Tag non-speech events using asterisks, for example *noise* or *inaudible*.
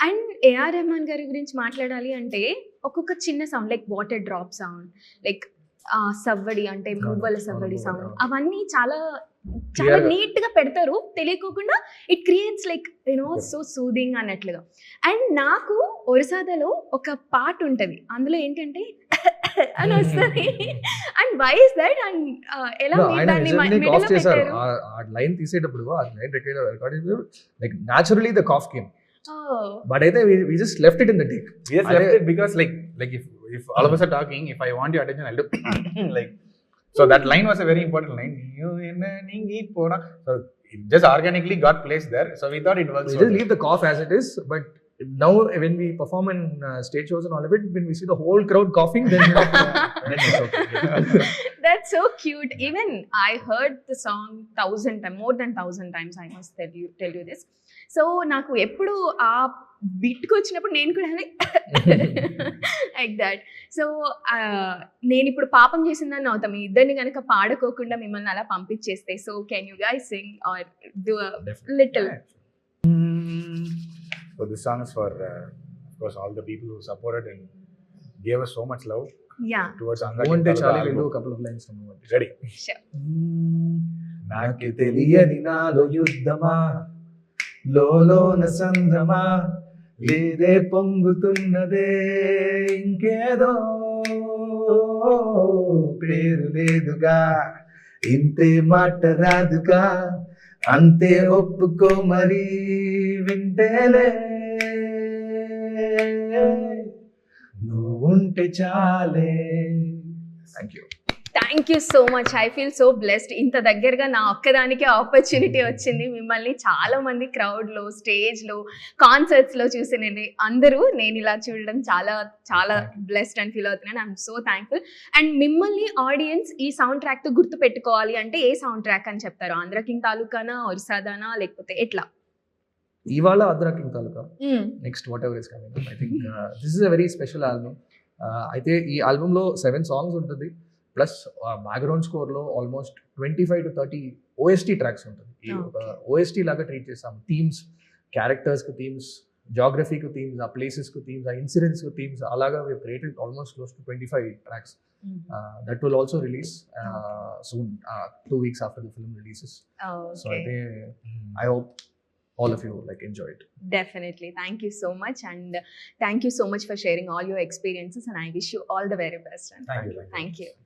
And AR Rahman గారి గురించి మాట్లాడాలి అంటే ఒక్కొక్క చిన్న sound like water drop sound like సవ్వడి అంటే మువ్వల సవ్వడి సౌండ్ అవును. అవన్నీ చాలా చాలా. నీట్గా పెడతారు. తెలియకోకుండా it creates like you know. So soothing అన్నట్లుగా. అండ్ నాకు ఒరిసాదలో ఒక పాట ఉంటది. అందులో ఏంటంటే *laughs* అని వస్తుంది. And why is that and ఎలా లైన్ తీసేటప్పుడు ఆ line record like naturally the cough came Oh. But either we, we just left it in the dick. We just left it because like like if if all of us are talking, if I want your attention, I'll do *coughs* like. So that line was a very important line. So it just organically got placed there. So we thought it works. We just leave the cough as it is, but now when we perform in uh, stage shows and all of it, when we see the whole crowd coughing, then, *laughs* then it's okay. *laughs* That's so cute. Even I heard the song thousand times, more than thousand times. I must tell you tell you this. So నాకు ఎప్పుడు ఆ బిట్కి వచ్చినప్పుడు నేను కూడా like that so నేను ఇప్పుడు పాపం చేసిందని అవుతాం మీ ఇద్దరిని కనుక పాడుకోకుండా మిమ్మల్ని అలా పంపించేస్తే so can you guy sing or do. Little So this song is for uh, of course all the people who supported and gave us so much love Hmm. నాకు తెలియని నాలో యుద్ధమా? లోన సంధమా? లేదే పొంగుతున్నదే ఇంకేదో పేరు లేదుగా. ఇంతే మాట రాదుగా. అంతే ఒప్పుకో మరీ వింటేలే. నువ్వుంటే చాలే. Thank you thank you so much I feel so blessed ఇంత దగ్గరగా నా ఒక్కదానికి ఆపర్చునిటీ వచ్చింది. మిమ్మల్ని చాలా మంది క్రౌడ్లో స్టేజ్లో కాన్సర్ట్స్లో చూసినండి అందరూ నేను ఇలా చూడడం చాలా చాలా బ్లెస్డ్ అని ఫీల్ అవుతున్నాను. ఐఎమ్ సో థ్యాంక్ఫుల్ అండ్ మిమ్మల్ని ఆడియన్స్ ఈ సౌండ్ ట్రాక్తో గుర్తు పెట్టుకోవాలి అంటే ఏ సౌండ్ ట్రాక్ అని చెప్తారు? ఆంధ్ర కింగ్ తాలూకానా ఒరిసాదానా లేకపోతే ఎట్లా? ఇవాళ Andhra king Taluka. Next what ever is coming I think this is a very special album అయితే ఈ ఆల్బమ్లో సెవెన్ సాంగ్స్ ఉంటుంది. Plus background స్కోర్లో almost twenty five to thirty OST tracks ఉంటుంది. ఓఎస్టీ లాగా ట్రీట్ చేస్తాం. థీమ్స్ క్యారెక్టర్స్కి థీమ్స్ జాగ్రఫీకి themes ఆ ప్లేసెస్కి థీమ్స్ ఆ ఇన్సిడెంట్స్కి థీమ్స్ అలాగా we created almost close to twenty five tracks that will also release soon two weeks after the film releases so అయితే I hope all of you like enjoy it. Definitely. Thank you so much. And thank you so much for sharing all your experiences. And I wish you all the very best. And thank, thank you. Thank you. Thank you.